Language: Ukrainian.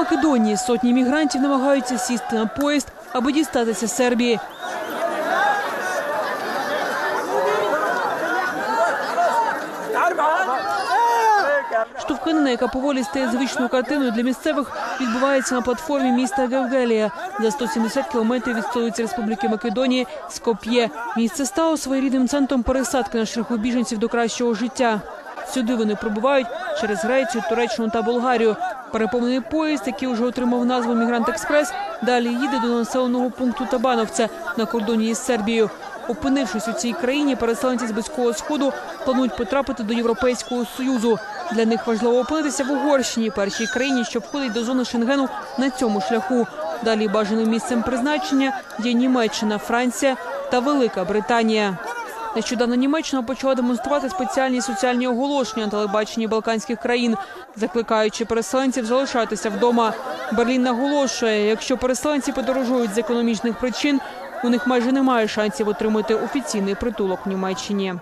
Македонії сотні мігрантів намагаються сісти на поїзд, аби дістатися Сербії. Штовханина, яка поволі стає звичною картиною для місцевих, відбувається на платформі міста Гевгелія за 170 кілометрів від столиці Республіки Македонії Скоп'є. Місце стало своєрідним центром пересадки на шляху біженців до кращого життя. Сюди вони прибувають через Грецію, Туреччину та Болгарію. Переповнений поїзд, який вже отримав назву Мігрант Експрес, далі їде до населеного пункту Табановця на кордоні із Сербією. Опинившись у цій країні, переселенці з близького сходу планують потрапити до Європейського союзу. Для них важливо опинитися в Угорщині, першій країні, що входить до зони Шенгену на цьому шляху. Далі бажаним місцем призначення є Німеччина, Франція та Велика Британія. Нещодавно Німеччина почала демонструвати спеціальні соціальні оголошення на телебаченні Балканських країн, закликаючи переселенців залишатися вдома. Берлін наголошує, якщо переселенці подорожують з економічних причин, у них майже немає шансів отримати офіційний притулок в Німеччині.